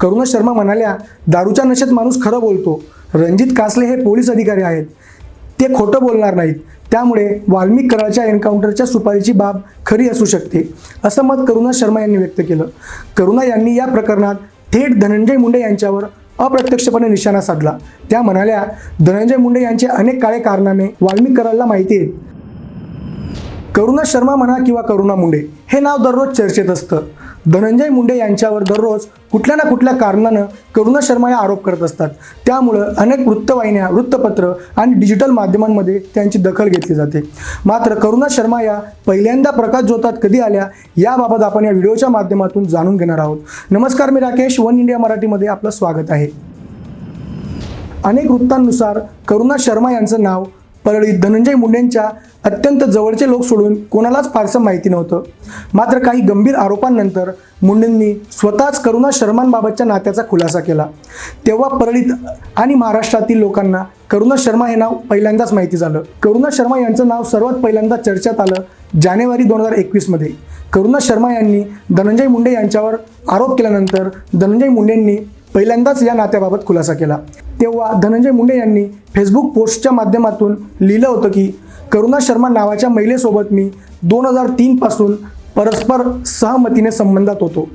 करुणा शर्मा म्हणाल्या दारूच्या नशेत माणूस खरं बोलतो. रणजित कासले हे पोलीस अधिकारी आहेत. ते खोटं बोलणार नाहीत. त्यामुळे वाल्मिक कराडच्या एन्काउंटरच्या सुपारीची बाब खरी असू शकते. असं मत करुणा शर्मा यांनी व्यक्त केलं. करुणा यांनी या प्रकरणात थेट धनंजय मुंडे यांच्यावर अप्रत्यक्षपणे निशाणा साधला. त्या म्हणाल्या धनंजय मुंडे यांचे अनेक काळे कारनामे वाल्मिक कराडला माहिती आहेत. करुणा शर्मा म्हणा किंवा करुणा मुंडे हे नाव दररोज चर्चेत असतं. धनंजय मुंडे यांच्यावर दररोज कुठल्या ना कुठल्या कारणानं करुणा शर्मा या आरोप करत असतात. त्यामुळं अनेक वृत्तवाहिन्या वृत्तपत्र आणि डिजिटल माध्यमांमध्ये त्यांची दखल घेतली जाते. मात्र करुणा शर्मा या पहिल्यांदा प्रकाश जोतात कधी आल्या याबाबत आपण या व्हिडिओच्या माध्यमातून जाणून घेणार आहोत. नमस्कार मी राकेश. वन इंडिया मराठीमध्ये आपलं स्वागत आहे. अनेक वृत्तांनुसार करुणा शर्मा यांचं नाव परळीत धनंजय मुंडेंच्या अत्यंत जवळचे लोक सोडून कोणालाच फारसं माहिती नव्हतं. मात्र काही गंभीर आरोपांनंतर मुंडेंनी स्वतःच करुणा शर्मांबाबतच्या नात्याचा खुलासा केला. तेव्हा परळीत आणि महाराष्ट्रातील लोकांना करुणा शर्मा हे नाव पहिल्यांदाच माहिती झालं. करुणा शर्मा यांचं नाव सर्वात पहिल्यांदा चर्चेत आलं जानेवारी दोन हजार एकवीसमध्ये करुणा शर्मा यांनी धनंजय मुंडे यांच्यावर आरोप केल्यानंतर धनंजय मुंडेंनी पहिल्यांदाच या नात्याबाबत खुलासा केला. तेव्हा धनंजय मुंडे यांनी फेसबुक पोस्टच्या माध्यमातून लिहिलं होतं की करुणा शर्मा नावाच्या महिलेसोबत मी दोन हजार तीनपासून परस्पर सहमतीने संबंधात होतो.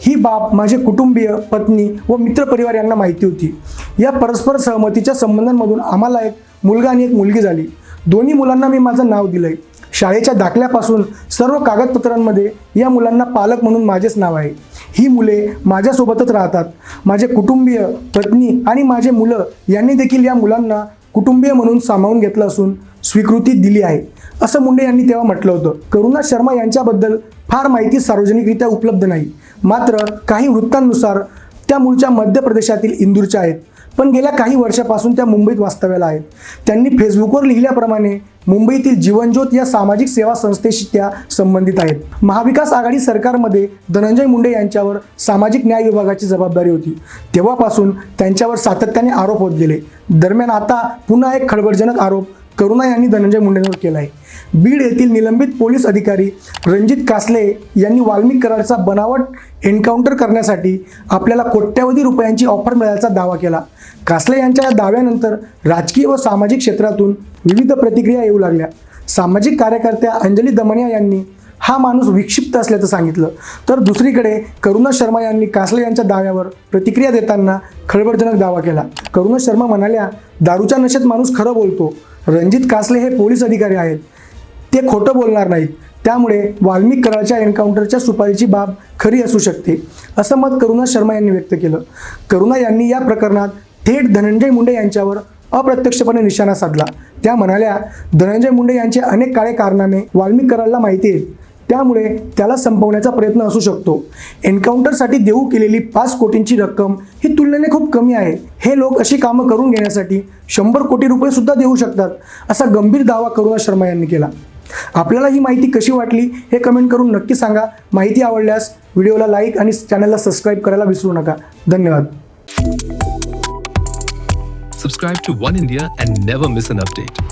ही बाब माझे कुटुंबीय पत्नी व मित्रपरिवार यांना माहिती होती. या परस्पर सहमतीच्या संबंधांमधून आम्हाला एक मुलगा आणि एक मुलगी झाली. दोन्ही मुलांना मी माझं नाव दिलंय. शाळेच्या दाखल्यापासून सर्व कागदपत्रांमध्ये या मुलांना पालक म्हणून माझेच नाव आहे. ही मुले माझ्यासोबतच राहतात. माझे कुटुंबीय पत्नी आणि माझे मुलं यांनी देखील या मुलांना कुटुंबीय म्हणून सामावून घेतलं असून स्वीकृती दिली आहे. असं मुंडे यांनी तेव्हा म्हटलं होतं. करुणा शर्मा यांच्याबद्दल फार माहिती सार्वजनिकरित्या उपलब्ध नाही. मात्र काही वृत्तांनुसार त्या मूळच्या मध्य प्रदेशातील इंदूरच्या आहेत. पण गेल्या काही वर्षापासून त्या मुंबईत वास्तव्याला आहेत. त्यांनी फेसबुकवर लिहिल्याप्रमाणे मुंबईतील जीवनज्योत या सामाजिक सेवा संस्थेशी त्या संबंधित आहेत. महाविकास आघाडी सरकारमध्ये धनंजय मुंडे यांच्यावर सामाजिक न्याय विभागाची जबाबदारी होती. तेव्हापासून त्यांच्यावर सातत्याने आरोप होत गेले. दरम्यान आता पुन्हा एक खळबळजनक आरोप करुणा यांनी धनंजय मुंडेंवर केला आहे बीड येथील निलंबित पोलीस अधिकारी रणजित कासले यांनी वाल्मिक कराडचा बनावट एन्काउंटर करण्यासाठी आपल्याला कोट्यावधी रुपयांची ऑफर मिळाल्याचा दावा केला. कासले यांच्या या दाव्यानंतर राजकीय व सामाजिक क्षेत्रातून विविध प्रतिक्रिया येऊ लागल्या. सामाजिक कार्यकर्त्या अंजली दमनिया यांनी हा माणूस विक्षिप्त असल्याचं सांगितलं. तर दुसरीकडे करुणा शर्मा यांनी कासले यांच्या दाव्यावर प्रतिक्रिया देताना खळबळजनक दावा केला. करुणा शर्मा म्हणाल्या दारूच्या नशेत माणूस खरं बोलतो. रणजित कासले हे पोलीस अधिकारी आहेत. ते खोटं बोलणार नाहीत. त्यामुळे वाल्मिक कराडच्या एन्काउंटरच्या सुपारीची बाब खरी असू शकते असं मत करुणा शर्मा यांनी व्यक्त केलं. करुणा यांनी या प्रकरणात थेट धनंजय मुंडे यांच्यावर अप्रत्यक्षपणे निशाणा साधला. त्या म्हणाल्या धनंजय मुंडे यांचे अनेक काळे कारणाने वाल्मिक कराडला माहिती आहेत त्यामुळे त्याला संपवण्याचा प्रयत्न असू शकतो. एन्काउंटरसाठी देऊ केलेली पाच कोटींची रक्कम ही तुलनेने खूप कमी आहे. हे लोक अशी कामं करून घेण्यासाठी शंभर कोटी रुपये सुद्धा देऊ शकतात असा गंभीर दावा करुणा शर्मा यांनी केला. आपल्याला ही माहिती कशी वाटली हे कमेंट करून नक्की सांगा. माहिती आवडल्यास व्हिडिओला लाईक आणि चॅनलला सबस्क्राईब करायला विसरू नका. धन्यवाद. Subscribe to one India and never miss an update